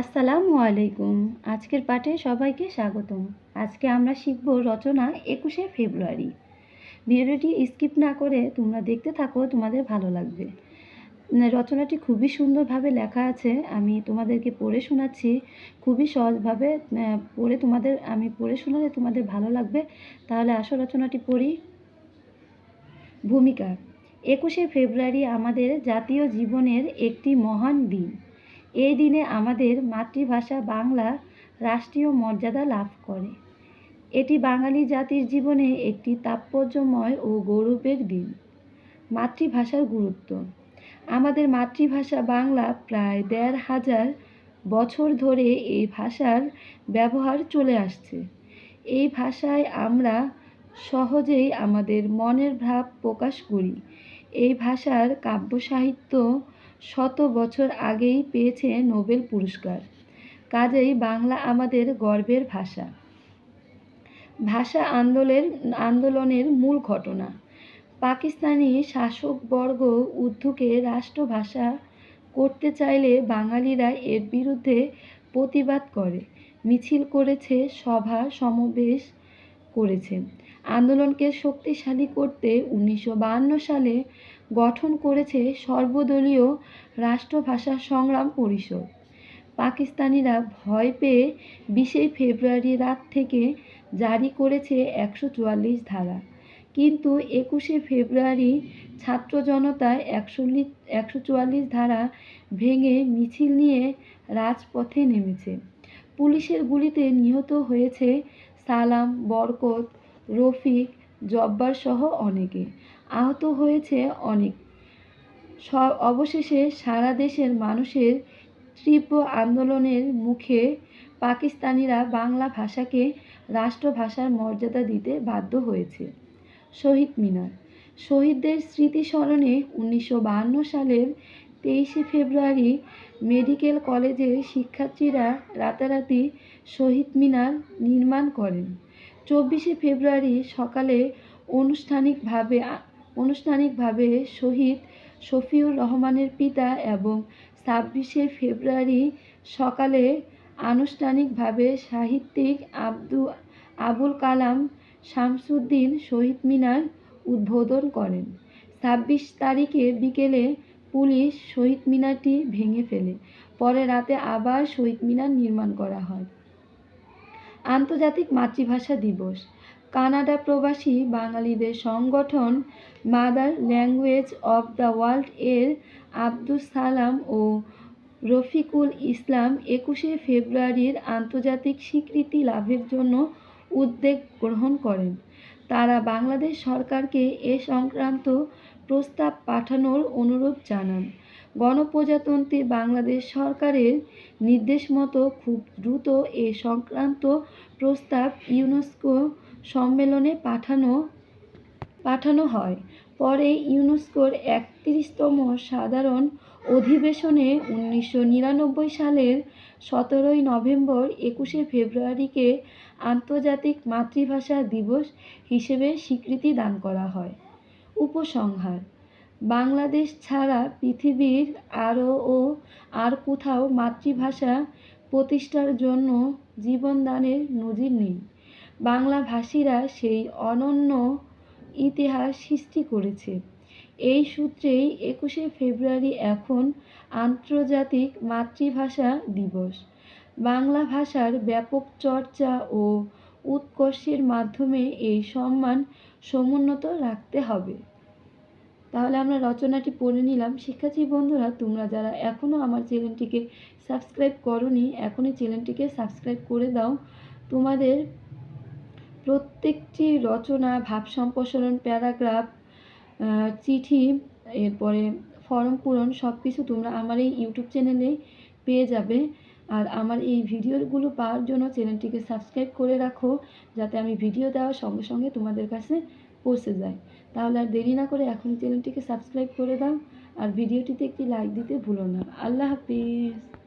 আসসালামু আলাইকুম। আজকের পাঠে সবাইকে স্বাগতম। আজকে আমরা শিখব রচনা একুশে ফেব্রুয়ারি। ভিডিওটি স্কিপ না করে তোমরা দেখতে থাকো, তোমাদের ভালো লাগবে। রচনাটি খুবই সুন্দরভাবে লেখা আছে। আমি তোমাদেরকে পড়ে শোনাচ্ছি। খুবই সহজভাবে পড়ে তোমাদের, আমি পড়ে শোনালে তোমাদের ভালো লাগবে। তাহলে আসো রচনাটি পড়ি। ভূমিকা। একুশে ফেব্রুয়ারি আমাদের জাতীয় জীবনের একটি মহান দিন। এই দিনে আমাদের মাতৃভাষা বাংলা রাষ্ট্রীয় মর্যাদা লাভ করে। এটি বাঙালি জাতির জীবনে একটি তাৎপর্যময় ও গৌরবের দিন। মাতৃভাষার গুরুত্ব। আমাদের মাতৃভাষা বাংলা প্রায় দেড় হাজার বছর ধরে এই ভাষার ব্যবহার চলে আসছে। এই ভাষায় আমরা সহজেই আমাদের মনের ভাব প্রকাশ করি। এই ভাষার কাব্য সাহিত্য শত বছর আগেই পেয়েছে নোবেল পুরস্কার। কাজেই বাংলা আমাদের গর্বের ভাষা। ভাষা আন্দোলনের আন্দোলনের মূল ঘটনা। পাকিস্তানি শাসকবর্গ উর্দুকে রাষ্ট্রভাষা করতে চাইলে বাঙালিরা এর বিরুদ্ধে প্রতিবাদ করে। মিছিল করেছে সভা, সমাবেশ করেছে। আন্দোলনকে শক্তিশালী করতে উনিশশো সালে গঠন করেছে সর্বদলীয় রাষ্ট্রভাষা সংগ্রাম পরিষদ। পাকিস্তানিরা ভয় পেয়ে বিশে ফেব্রুয়ারি রাত থেকে জারি করেছে একশো চুয়াল্লিশ ধারা। কিন্তু একুশে ফেব্রুয়ারি ছাত্র জনতা একশো একশো চুয়াল্লিশ ধারা ভেঙে মিছিল নিয়ে রাজপথে নেমেছে। পুলিশের গুলিতে নিহত হয়েছে সালাম, বরকত, রফিক, জব্বার সহ অনেকে। আহত হয়েছে অনেক। সব অবশেষে সারা দেশের মানুষের তীব্র আন্দোলনের মুখে পাকিস্তানিরা বাংলা ভাষাকে রাষ্ট্রভাষার মর্যাদা দিতে বাধ্য হয়েছে। শহীদ মিনার। শহীদদের স্মৃতি স্মরণে উনিশশো সালের তেইশে ফেব্রুয়ারি মেডিকেল কলেজের শিক্ষার্থীরা রাতারাতি শহীদ মিনার নির্মাণ করেন। চব্বিশে ফেব্রুয়ারি সকালে আনুষ্ঠানিকভাবে আনুষ্ঠানিকভাবে শহীদ শফিউর রহমানের পিতা এবং ছাব্বিশে ফেব্রুয়ারি সকালে আনুষ্ঠানিকভাবে সাহিত্যিক আব্দু, আবুল কালাম শামসুদ্দিন শহীদ মিনার উদ্বোধন করেন। ছাব্বিশ তারিখে বিকেলে পুলিশ শহীদ মিনারটি ভেঙে ফেলে। পরে রাতে আবার শহীদ মিনার নির্মাণ করা হয়। আন্তর্জাতিক মাতৃভাষা দিবস। কানাডা প্রবাসী বাঙালিদের সংগঠন mother language of the world এর আব্দুস সালাম ও রফিকুল ইসলাম একুশে ফেব্রুয়ারির আন্তর্জাতিক স্বীকৃতি লাভের জন্য উদ্যোগ গ্রহণ করেন। তারা বাংলাদেশ সরকারকে এ সংক্রান্ত প্রস্তাব পাঠানোর অনুরোধ জানান। গণপ্রজাতন্ত্রী বাংলাদেশ সরকারের নির্দেশ মতো খুব দ্রুত এ সংক্রান্ত প্রস্তাব ইউনেস্কো সম্মেলনে পাঠানো পাঠানো হয়। পরে ইউনেস্কোর একত্রিশতম সাধারণ অধিবেশনে উনিশশো নিরানব্বই সালের সতেরোই নভেম্বর একুশে ফেব্রুয়ারিকে আন্তর্জাতিক মাতৃভাষা দিবস হিসেবে স্বীকৃতি দান করা হয়। উপসংহার, বাংলাদেশ ছাড়া পৃথিবীর আরও ও আর কোথাও মাতৃভাষা প্রতিষ্ঠার জন্য জীবনদানের নজির নেই। বাংলাভাষীরা সেই অনন্য ইতিহাস সৃষ্টি করেছে। এই সূত্রেই একুশে ফেব্রুয়ারি এখন আন্তর্জাতিক মাতৃভাষা দিবস। বাংলা ভাষার ব্যাপক চর্চা ও উৎকর্ষের মাধ্যমে এই সম্মান সমুন্নত রাখতে হবে। তাহলে আমরা রচনাটি পড়ে নিলাম। শিক্ষার্থী বন্ধুরা, তোমরা যারা এখনও আমার চ্যানেলটিকে সাবস্ক্রাইব করনি, এখনই চ্যানেলটিকে সাবস্ক্রাইব করে দাও। তোমাদের প্রত্যেকটি রচনা, ভাব সম্প্রসারণ, প্যারাগ্রাফ চিঠি, এরপরে ফর্ম পূরণ সব কিছু তোমরা আমার এই ইউটিউব চ্যানেলে পেয়ে যাবে। আর আমার এই ভিডিওগুলো পাওয়ার জন্য চ্যানেলটিকে সাবস্ক্রাইব করে রাখো, যাতে আমি ভিডিও দেওয়ার সঙ্গে সঙ্গে তোমাদের কাছে পৌঁছে যায়। তাহলে আর দেরি না করে এখনই চ্যানেলটিকে সাবস্ক্রাইব করে দাও, আর ভিডিওটিতে একটি লাইক দিতে ভুলো না। আল্লাহ হাফিজ।